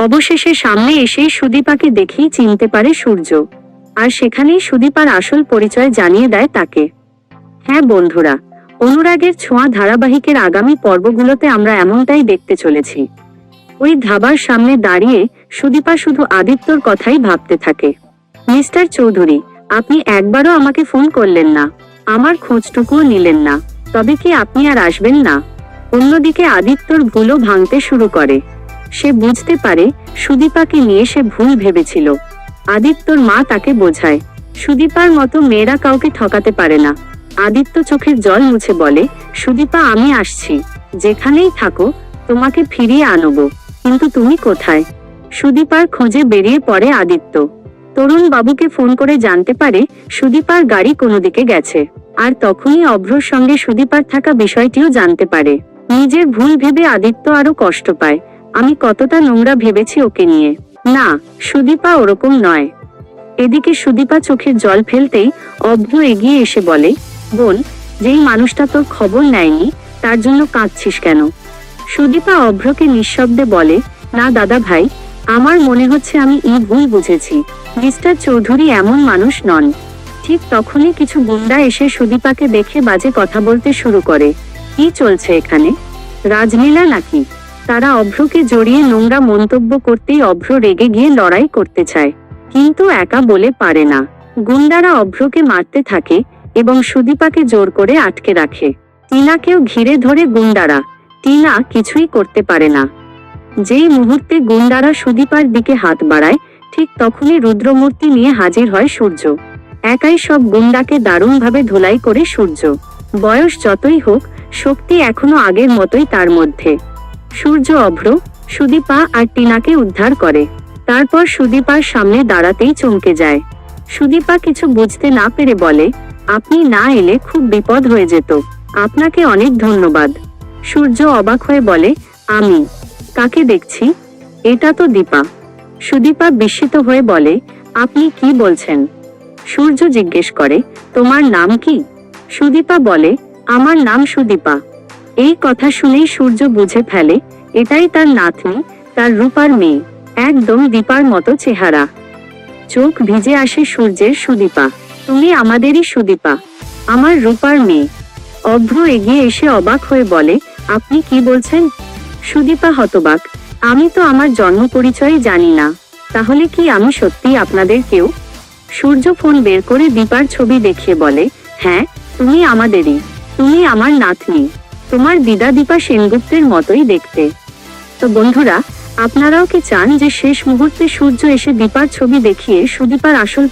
অবশেষে সামনে এসেই সুদীপাকে দেখেই চিনতে পারে সূর্য। আর সেখানেই সুদীপার আসল পরিচয় জানিয়ে দেয় তাকে। হ্যাঁ বন্ধুরা, অনুরাগের ছোঁয়া ধারাবাহিকের আগামী পর্বগুলোতে আমরা এমনটাই দেখতে চলেছি। ওই ধাবার সামনে দাঁড়িয়ে সুদীপা শুধু আদিত্যর কথাই ভাবতে থাকে। মিস্টার চৌধুরী, আপনি একবারও আমাকে ফোন করলেন না। আমার খোঁজটুকুও নিলেন না। তবে কি আপনি আর আসবেন না? অন্যদিকে আদিত্যর ভুলও ভাঙতে শুরু করে। সে বুঝতে পারে সুদীপাকে নিয়ে সে ভুল ভেবেছিল। আদিত্যর মা তাকে বোঝায়, সুদীপার মতো মেয়েরা কাউকে ঠকাতে পারে না। আদিত্য চোখের জল মুছে বলে, সুদীপা, আমি আসছি। যেখানেই থাকো, তোমাকে ফিরিয়ে আনব। কিন্তু তুমি কোথায়? সুদীপার খোঁজে বেরিয়ে পড়ে আদিত্য। তরুণ বাবুকে ফোন করে জানতে পারে, সুদীপার গাড়ি কোনো দিকে গেছে। আর তখনই অভ্রর সঙ্গে সুদীপার থাকা বিষয়টিও জানতে পারে। নিজের ভুল ভেবে আদিত্য আরও কষ্ট পায়। আমি কতটা নোংরা ভেবেছি ওকে নিয়ে। না, সুদীপা ওরকম নয়। এদিকে সুদীপা চোখের জল ফেলতেই অভ্র এগিয়ে এসে বলে, বোন, যেই মানুষটা তোর খবর নেয়নি, তার জন্য কাঁদছিস কেন? সুদীপা অভ্রকে নিঃশব্দে বলে, না দাদা ভাই, আমার মনে হচ্ছে আমি ই ভুল বুঝেছি। মিস্টার চৌধুরী এমন মানুষ নন। ঠিক তখনই কিছু গুন্ডা এসে সুদীপাকে দেখে বাজে কথা বলতে শুরু করে, কি চলছে এখানে? রাজলীলা নাকি? তারা অভ্রকে জড়িয়ে নোংরা মন্তব্য করতেই অভ্র রেগে গিয়ে লড়াই করতে চায়। কিন্তু একা বলে পারে না। গুন্ডারা অভ্রকে মারতে থাকে এবং সুদীপাকে জোর করে আটকে রাখে। টিনাকেও ঘিরে ধরে গুন্ডারা। টিনা কিছুই করতে পারে না। যেই মুহূর্তে গুন্ডারা সুদীপার দিকে হাত বাড়ায়, ঠিক তখনই রুদ্রমূর্তি নিয়ে হাজির হয় সূর্য। একাই সব গুন্ডাকে দারুণভাবে ধোলাই করে সূর্য। বয়স যতই হোক, শক্তি এখনও আগের মতোই তার মধ্যে। সূর্য অভ্র, সুদীপা আর টিনাকে উদ্ধার করে। তারপর সুদীপার সামনে দাঁড়াতেই চমকে যায়। সুদীপা কিছু বুঝতে না পেরে বলে, আপনি না এলে খুব বিপদ হয়ে যেত। আপনাকে অনেক ধন্যবাদ। সূর্য অবাক হয়ে বলে, আমি। কাকে দেখছি? এটা তো দীপা। সুদীপা বিস্মিত হয়ে বলে, আপনি কি বলছেন? সূর্য জিজ্ঞেস করে, তোমার নাম কি? সুদীপা বলে, আমার নাম সুদীপা। এই কথা শুনেই সূর্য বুঝে ফেলে, এটাই তার নাতনি, তার রূপার মেয়ে, একদম দীপার মতো চেহারা। চোখ ভিজে আসে সূর্যের সুদীপা, তুমি আমাদেরই সুদীপা, আমার রূপার মেয়ে। অভ্র এগিয়ে এসে অবাক হয়ে বলে, আপনি কি বলছেন? সুদীপা হতবাক, আমি তো আমার জন্ম পরিচয় জানি না, তাহলে কি আমি সত্যি আপনাদের কেউ? সূর্য ফোন বের করে দীপার ছবি দেখিয়ে বলে হ্যাঁ তুমি আমাদেরই, তুমি আমার নাতনি। তোমার দিদা দীপা সেনগুপ্তের মতোই দেখতে। তো বন্ধুরা, আপনারাও কি চান যে শেষ মুহূর্তে সূর্য এসে দীপার ছবি দেখিয়ে সুদীপার আসল